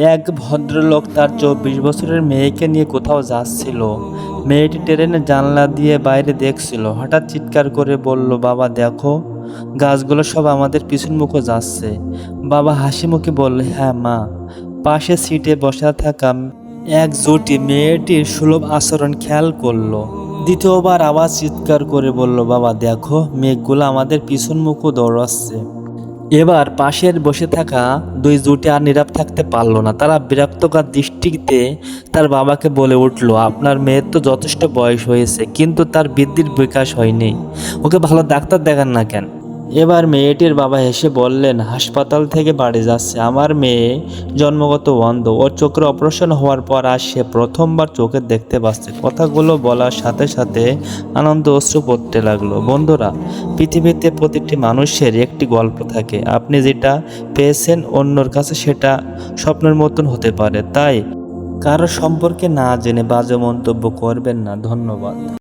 এক ভদ্রলোক তার চব্বিশ বছরের মেয়েকে নিয়ে কোথাও যাচ্ছিল। মেয়েটি ট্রেনে জানলা দিয়ে বাইরে দেখছিল। হঠাৎ চিৎকার করে বলল, বাবা, দেখো, গাছগুলো সব আমাদের পিছন মুখো যাচ্ছে। বাবা হাসি মুখে বলল হ্যাঁ মা। পাশে সিটে বসা থাকা এক জুটি মেয়েটির সুলভ আচরণ খেয়াল করল। দ্বিতীয়বার আবার চিৎকার করে বলল, বাবা, দেখো, মেঘগুলো আমাদের পিছন মুখো দৌড়াচ্ছে। এবার পাশের বসে থাকা দুই জুটি আর নীরব থাকতে পারল না। তারা বিরক্তকর দৃষ্টিতে তার বাবাকে বলে উঠল, আপনার মেয়ের তো যথেষ্ট বয়স হয়েছে, কিন্তু তার বৃদ্ধির বিকাশ হয়নি। ওকে ভালো ডাক্তার দেখান না কেন? এবার মেয়েটির বাবা হেসে বললেন, হাসপাতাল থেকে বাড়ি যাচ্ছে। আমার মেয়ে জন্মগত অন্ধ। ওর চোখের অপারেশন হওয়ার পর আর সে প্রথমবার চোখে দেখতে পাচ্ছে। কথাগুলো বলার সাথে সাথে আনন্দ অশ্রু পড়তে লাগল। বন্ধুরা, পৃথিবীতে প্রতিটি মানুষের একটি গল্প থাকে। আপনি যেটা পেয়েছেন অন্যর কাছে সেটা স্বপ্নের মতন হতে পারে। তাই কারও সম্পর্কে না জেনে বাজে মন্তব্য করবেন না। ধন্যবাদ।